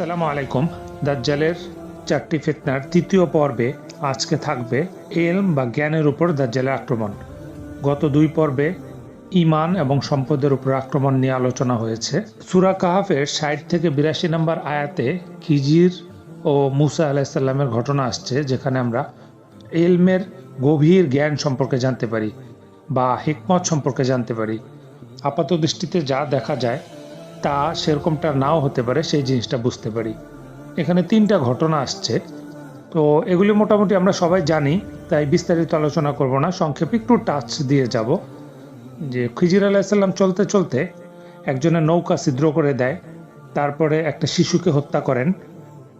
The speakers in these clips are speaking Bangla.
আসসালামু আলাইকুম। দাজ্জালের চারটি ফিতনার তৃতীয় পর্বে আজকে থাকবে এলম বা জ্ঞানের উপর দাজ্জালের আক্রমণ। গত দুই পর্বে ইমান এবং সম্পদের উপর আক্রমণ নিয়ে আলোচনা হয়েছে। সুরা কাহাফের ষাট থেকে বিরাশি নম্বর আয়াতে খিজির ও মুসা আলাহিসাল্লামের ঘটনা আসছে, যেখানে আমরা এলমের গভীর জ্ঞান সম্পর্কে জানতে পারি বা হিকমত সম্পর্কে জানতে পারি। আপাত দৃষ্টিতে যা দেখা যায় তা সেরকমটা নাও হতে পারে, সেই জিনিসটা বুঝতে পারি। এখানে তিনটা ঘটনা আসছে। তো এগুলি মোটামুটি আমরা সবাই জানি, তাই বিস্তারিত আলোচনা করব না। সংক্ষেপে একটু টাচ দিয়ে যাব। যে খিজির আলাহিসাল্লাম চলতে চলতে একজনের নৌকা ছিদ্র করে দেয়, তারপরে একটা শিশুকে হত্যা করেন,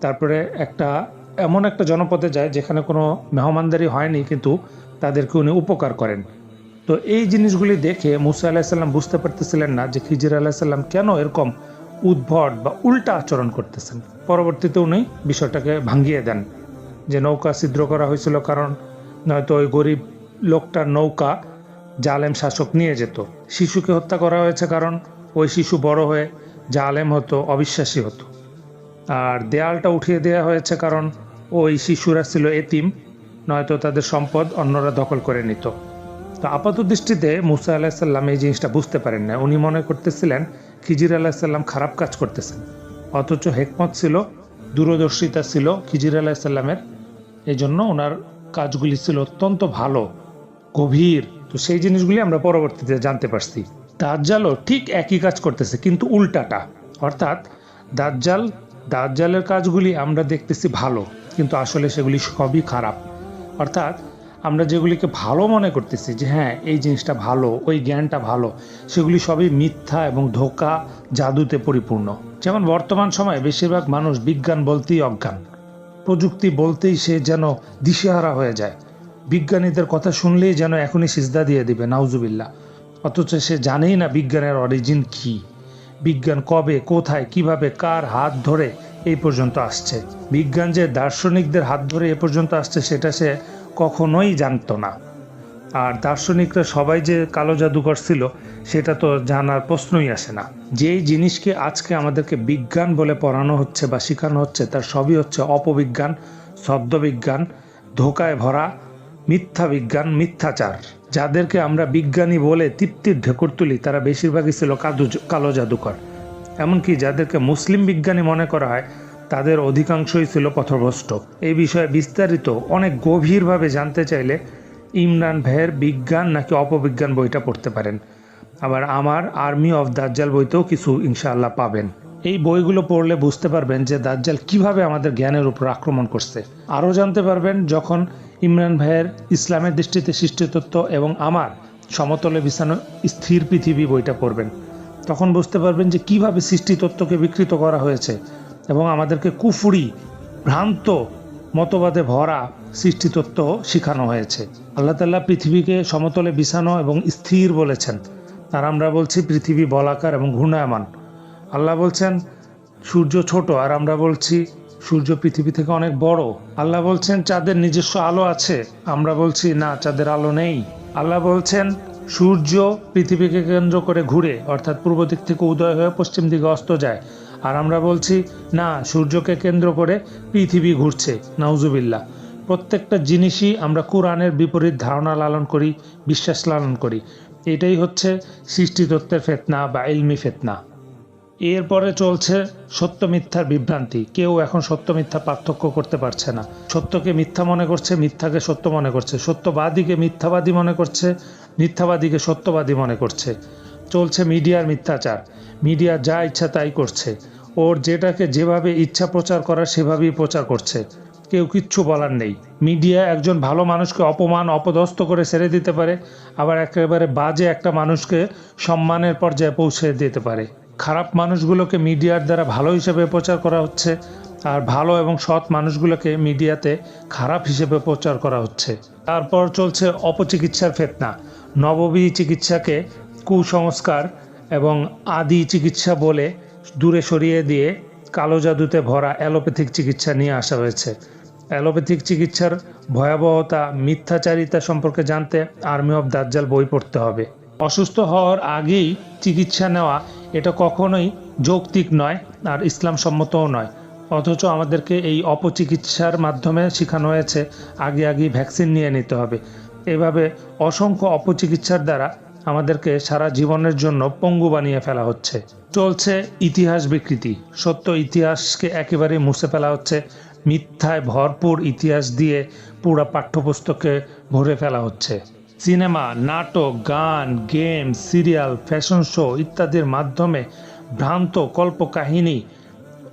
তারপরে একটা, এমন একটা জনপদে যায় যেখানে কোনো মেহমানদারি হয়নি, কিন্তু তাদেরকে উনি উপকার করেন। তো এই জিনিসগুলি দেখে মুসা আলাহিসাল্লাম বুঝতে পারতেছিলেন না যে খিজির আলাহিসাল্লাম কেন এরকম উদ্ভট বা উল্টা আচরণ করতেছেন। পরবর্তীতে উনি বিষয়টাকে ভাঙিয়ে দেন যে নৌকা ছিদ্র করা হয়েছিল কারণ নয়তো ওই গরিব লোকটার নৌকা জালেম শাসক নিয়ে যেত। শিশুকে হত্যা করা হয়েছে কারণ ওই শিশু বড় হয়ে জালেম হতো, অবিশ্বাসী হতো। আর দেয়ালটা উঠিয়ে দেওয়া হয়েছে কারণ ওই শিশুরা ছিল এতিম, নয়তো তাদের সম্পদ অন্যরা দখল করে নিত। তো আপাত দৃষ্টিতে মুসা আলাহিসাল্লাম এই জিনিসটা বুঝতে পারেন না। উনি মনে করতেছিলেন, খিজির আলাহিসাল্লাম খারাপ কাজ করতেছেন। অথচ হেকমত ছিল, দূরদর্শিতা ছিল খিজির আলাহিসাল্লামের এই জন্য ওনার কাজগুলি ছিল অত্যন্ত ভালো, গভীর। তো সেই জিনিসগুলি আমরা পরবর্তীতে জানতে পারছি। দাজ্জালও ঠিক একই কাজ করতেছে, কিন্তু উল্টাটা। অর্থাৎ দাজ্জাল, দাজ্জালের কাজগুলি আমরা দেখতেছি ভালো, কিন্তু আসলে সেগুলি সবই খারাপ। অর্থাৎ আমরা যেগুলিকে ভালো মনে করতেছি যে হ্যাঁ এই জিনিসটা ভালো, ওই জ্ঞানটা ভালো, সেগুলি সবই মিথ্যা এবং ধোকা জাদুতে পরিপূর্ণ। যেমন বর্তমান সময়ে বেশিরভাগ মানুষ বিজ্ঞান বলতেই অজ্ঞান। প্রযুক্তি বলতেই সে যেন দিশেহারা হয়ে যায়। বিজ্ঞানীদের কথা শুনলেই যেন এখনই সিজদা দিয়ে দিবে নাউজুবিল্লা অথচ সে জানেই না বিজ্ঞানের অরিজিন কি। বিজ্ঞান কবে, কোথায়, কীভাবে, কার হাত ধরে এই পর্যন্ত আসছে। বিজ্ঞান যে দার্শনিকদের হাত ধরে এ পর্যন্ত আসছে, সেটা সে কখনোই জানতো না। আর দার্শনিকরা সবাই যে কালো জাদুকর ছিল, সেটা তো জানার প্রশ্নই আসে না। যেই জিনিসকে আজকে আমাদেরকে বিজ্ঞান বলে পড়ানো হচ্ছে বা শেখানো হচ্ছে, তার সবই হচ্ছে অপবিজ্ঞান, শব্দবিজ্ঞান, ধোকায় ভরা মিথ্যা বিজ্ঞান মিথ্যাচার। যাদেরকে আমরা বিজ্ঞানী বলে তৃপ্তির ঢেকুর তুলি, তারা বেশিরভাগই ছিল কালো জাদুকর এমনকি যাদেরকে মুসলিম বিজ্ঞানী মনে করা হয় তাদের অধিকাংশই ছিল পথভ্রষ্ট। এই বিষয়ে বিস্তারিত অনেক গভীরভাবে জানতে চাইলে ইমরান ভাইয়ের বিজ্ঞান নাকি অপবিজ্ঞান বইটা পড়তে পারেন। আবার আমার আর্মি অফ দাজ্জাল বইতেও কিছু ইনশাআল্লাহ পাবেন। এই বইগুলো পড়লে বুঝতে পারবেন যে দাজ্জাল কীভাবে আমাদের জ্ঞানের উপর আক্রমণ করছে। আরও জানতে পারবেন যখন ইমরান ভাইয়ের ইসলামের দৃষ্টিতে সৃষ্টিতত্ত্ব এবং আমার সমতলে বিছানো স্থির পৃথিবী বইটা পড়বেন। তখন বুঝতে পারবেন যে কীভাবে সৃষ্টিতত্ত্বকে বিকৃত করা হয়েছে। এবং আমাদেরকে কুফুরি, ভ্রান্ত মতবাদে ভরা সৃষ্টিতত্ত্ব শেখানো হয়েছে। আল্লাহ তাল্লাহ পৃথিবীকে সমতলে বিছানো এবং স্থির বলেছেন। আর আমরা বলছি পৃথিবী বলাকার এবং ঘূর্ণায়মান। আল্লাহ বলছেন, সূর্য ছোট। আর আমরা বলছি, সূর্য পৃথিবী থেকে অনেক বড়। আল্লাহ বলছেন, চাঁদের নিজস্ব আলো আছে। আমরা বলছি, না, চাঁদের আলো নেই। আল্লাহ বলছেন, সূর্য পৃথিবীকে কেন্দ্র করে ঘুরে, অর্থাৎ পূর্ব দিক থেকে উদয় হয়ে পশ্চিম দিকে অস্ত যায়। আর আমরা বলছি, না, সূর্যকে কেন্দ্র করে পৃথিবী ঘুরছে নাউজুবিল্লা প্রত্যেকটা জিনিসই আমরা কোরআনের বিপরীত ধারণা লালন করি, বিশ্বাস লালন করি। এটাই হচ্ছে সৃষ্টিতত্ত্বের ফেতনা বা ইলমি ফেতনা। এরপরে চলছে সত্য মিথ্যার বিভ্রান্তি। কেউ এখন সত্য মিথ্যা পার্থক্য করতে পারছে না। সত্যকে মিথ্যা মনে করছে, মিথ্যাকে সত্য মনে করছে। সত্যবাদীকে মিথ্যাবাদী মনে করছে, মিথ্যাবাদীকে সত্যবাদী মনে করছে। চলছে মিডিয়ার মিথ্যাচার। মিডিয়া যা ইচ্ছা তাই করছে। ওর যেটাকে যেভাবে ইচ্ছা প্রচার করার সেভাবেই প্রচার করছে। কেউ কিচ্ছু বলার নেই। মিডিয়া একজন ভালো মানুষকে অপমান, অপদস্থ করে ছেড়ে দিতে পারে, আবার একেবারে বাজে একটা মানুষকে সম্মানের পর্যায়ে পৌঁছে দিতে পারে। খারাপ মানুষগুলোকে মিডিয়ার দ্বারা ভালো হিসেবে প্রচার করা হচ্ছে, আর ভালো এবং সৎ মানুষগুলোকে মিডিয়াতে খারাপ হিসেবে প্রচার করা হচ্ছে। তারপর চলছে অপচিকিৎসার ফেতনা। নববী চিকিৎসাকে কুসংস্কার এবং আদি চিকিৎসা বলে দূরে সরিয়ে দিয়ে কালো জাদুতে ভরা অ্যালোপ্যাথিক চিকিৎসা নিয়ে আসা হয়েছে। অ্যালোপ্যাথিক চিকিৎসার ভয়াবহতা, মিথ্যাচারিতা সম্পর্কে জানতে আর্মি অফ দাজ্জাল বই পড়তে হবে। অসুস্থ হওয়ার আগেই চিকিৎসা নেওয়া এটা কখনোই যৌক্তিক নয় আর ইসলাম সম্মতও নয়। অথচ আমাদেরকে এই অপচিকিৎসার মাধ্যমে শেখানো হয়েছে, আগে আগে ভ্যাকসিন নিয়ে নিতে হবে। এভাবে অসংখ্য অপচিকিৎসার দ্বারা আমাদেরকে সারা জীবনের জন্য পঙ্গু বানিয়ে ফেলা হচ্ছে। চলছে ইতিহাস বিকৃতি। সত্য ইতিহাসকে একেবারে মুছে ফেলা হচ্ছে। মিথ্যায় ভরপুর ইতিহাস দিয়ে পুরো পাঠ্যপুস্তকে ভরে ফেলা হচ্ছে। সিনেমা, নাটক, গান, গেম, সিরিয়াল, ফ্যাশন শো ইত্যাদির মাধ্যমে ভ্রান্ত কল্পকাহিনী,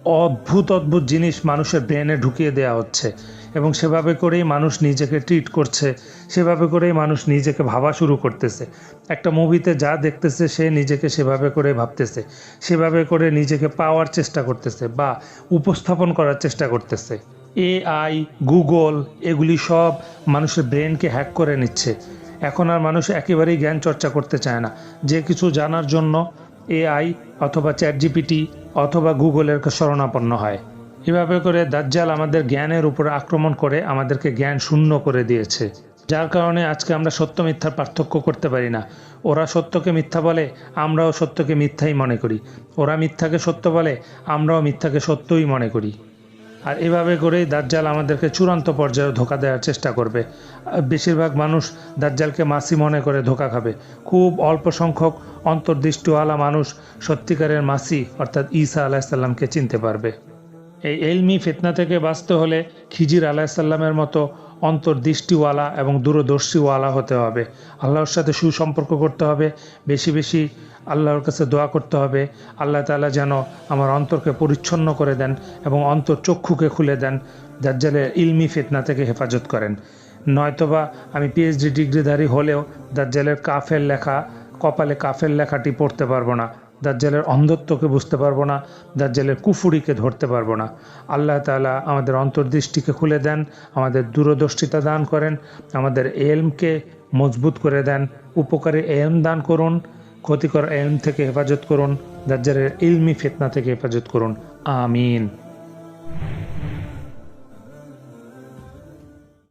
অদ্ভুত অদ্ভুত জিনিস মানুষের ব্রেনে ঢুকিয়ে দেওয়া হচ্ছে। এবং সেভাবে করেই মানুষ নিজেকে ট্রিট করছে, সেভাবে করেই মানুষ নিজেকে ভাবা শুরু করতেছে। একটা মুভিতে যা দেখতেছে, সে নিজেকে সেভাবে করে ভাবতেছে, সেভাবে করে নিজেকে পাওয়ার চেষ্টা করতেছে বা উপস্থাপন করার চেষ্টা করতেছে। এআই গুগল এগুলি সব মানুষের ব্রেনকে হ্যাক করে নিচ্ছে। এখন আর মানুষ একেবারেই জ্ঞান চর্চা করতে চায় না। যে কিছু জানার জন্য এআই অথবা চ্যাট জিপিটি অথবা গুগলের শরণাপন্ন হয়। এভাবে করে দাজ্জাল আমাদের জ্ঞানের উপর আক্রমণ করে আমাদেরকে জ্ঞান শূন্য করে দিয়েছে। যার কারণে আজকে আমরা সত্য মিথ্যার পার্থক্য করতে পারি না। ওরা সত্যকে মিথ্যা বলে, আমরাও সত্যকে মিথ্যাই মনে করি। ওরা মিথ্যাকে সত্য বলে, আমরাও মিথ্যাকে সত্যই মনে করি। আর এভাবে করেই দাজ্জাল আমাদেরকে চূড়ান্ত পর্যায়ে ধোকা দেওয়ার চেষ্টা করবে। বেশিরভাগ মানুষ দাজ্জালকে মাসি মনে করে ধোকা খাবে। খুব অল্প সংখ্যক অন্তর্দৃষ্টিওয়ালা মানুষ সত্যিকারের মাসি, অর্থাৎ ঈসা আলাহিসাল্লামকে চিনতে পারবে। এই এলমি ফিতনা থেকে বাঁচতে হলে খিজির আলাহিসাল্লামের মতো অন্তর্দৃষ্টিওয়ালা এবং দূরদর্শীওয়ালা হতে হবে। আল্লাহর সাথে সুসম্পর্ক করতে হবে, বেশি বেশি আল্লাহর কাছে দোয়া করতে হবে। আল্লাহ তালা যেন আমার অন্তরকে পরিচ্ছন্ন করে দেন এবং অন্তর চক্ষুকে খুলে দেন, দাজ্জালের ইলমি ফিতনা থেকে হেফাজত করেন। নয়তোবা আমি পিএইচডি ডিগ্রিধারী হলেও দাজ্জালের কাফের লেখা, কপালে কাফের লেখাটি পড়তে পারব না। দাজ্জালের অন্ধত্বকে বুঝতে পারব না, দাজ্জালের কুফুরিকে ধরতে পারব না। আল্লাহ তালা আমাদের অন্তর্দৃষ্টিকে খুলে দেন, আমাদের দূরদর্শিতা দান করেন, আমাদের এলমকে মজবুত করে দেন, উপকারী এলম দান করুন, ক্ষতিকর এলম থেকে হেফাজত করুন, দাজ্জালের ইলমি ফেতনা থেকে হেফাজত করুন। আমিন।